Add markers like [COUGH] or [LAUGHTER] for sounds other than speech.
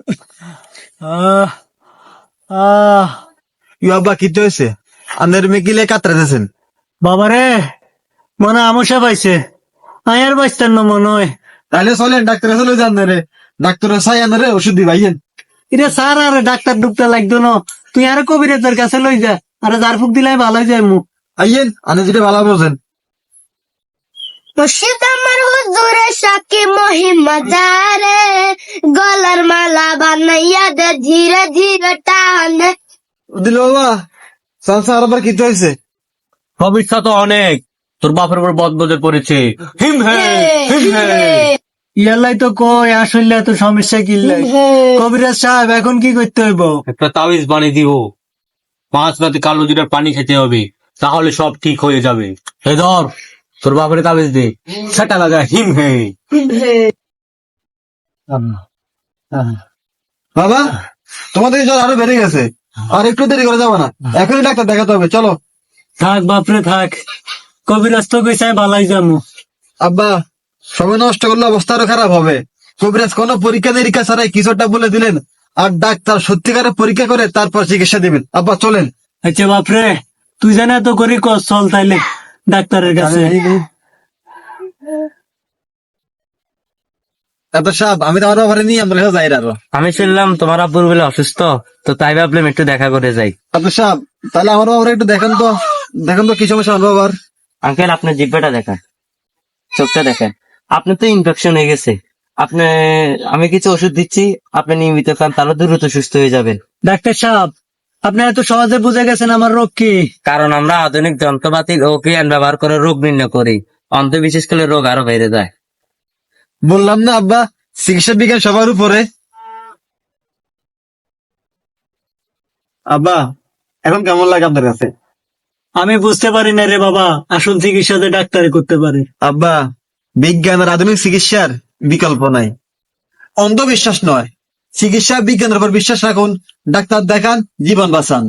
[LAUGHS] আহ আহ। You আব্বা কি হয়েছে আপনার মেয়ে কিলে বাবারে মনে আমসা পাইছে। আয়ার বাইস্তার না মনে হয়। তাহলে চলেন ডাক্তার চলে যান না রে। ডাক্তার চাই আন রে ওষুধ দিবাইয়েন ইরে স্যার আরে ডাক্তার লাগতো না। তুই আর কবিরাজের কাছে লই যা আরে দিলাই ভালো যায় মুখ আইয়েন আনে যেটা ভালো বোঝেন মুর্শিদ আমার হুজুরে সাকি মহিমদারে গলার মালা বানাইয়া দে ধীরে ধীরে টানে। দিল বাবা সংসার আবার কি হয়েছে? ভবিষ্যৎ তো অনেক তোর বাপের উপর বদবদে পড়েছে। হিম হে হিম হে। ইয়ালাই তো কই আসলে এত সমস্যা কিনলাই কবিরাজ সাহেব এখন কি করতে হইব? একটা তাবিজ বানিয়ে দিব। পাঁচ রাতে কালো জিরার পানি খেতে হবে তাহলে সব ঠিক হয়ে যাবে। হে ধর তোর বাপের তাবিজ দে। সেটা লাগা হিম হে। বাবা তোমাদের জ্বর আরও বেড়ে গেছে। আর একটু দেরি করে যাব না। এখনই ডাক্তার দেখাতে হবে চলো। থাক বাপরে থাক। কবিরাজ তো কইসাই ভালাই যামু আব্বা সময় নষ্ট করলে অবস্থা আরও খারাপ হবে। কবিরাজ কোন পরীক্ষা নিরীক্ষা ছাড়াই কিছুটা বলে দিলেন। আর ডাক্তার সত্যিকারের পরীক্ষা করে তারপর চিকিৎসা দিবেন। আব্বা চলেন। আচ্ছা বাপরে তুই জানা তো করি কর চল তাইলে। ডাক্তারের কাছে। আমি নিয়ে কাছে যাই আরও। আমি শুনলাম তোমার আব্বুর বলে অসুস্থ তো তাই ভাবলাম একটু দেখা করে যাই। ডাক্তার সাহেব তাহলে আমার বাবার একটু দেখেন তো। দেখেন তো কি সমস্যা আমার বাবার আঙ্কেল আপনার জিব্বাটা দেখান চোখটা দেখেন। আপনার তো ইনফেকশন হয়ে গেছে। আপনি আমি কিছু ওষুধ দিচ্ছি আপনি নিয়মিত খান তাহলে দ্রুত সুস্থ হয়ে যাবেন। ডাক্তার সাহেব আপনি এত সহজে বুঝে গেছেন আমার রোগ কি। কারণ আমরা আধুনিক যন্ত্রপাতি ও ক্রিয়ান ব্যবহার করে রোগ নির্ণয় করি। অন্ধবিশ্বাস করলে রোগ আরও বেড়ে যায়। বললাম না আব্বা চিকিৎসা বিজ্ঞান সবার উপরে। আব্বা এখন কেমন লাগে আপনার কাছে? আমি বুঝতে পারি না রে বাবা আসল চিকিৎসাতে ডাক্তারি করতে পারে। আব্বা বিজ্ঞান আর আধুনিক চিকিৎসার বিকল্প নাই। অন্ধবিশ্বাস নয়। চিকিৎসা বিজ্ঞানের উপর বিশ্বাস রাখুন ডাক্তার দেখান জীবন বাঁচান।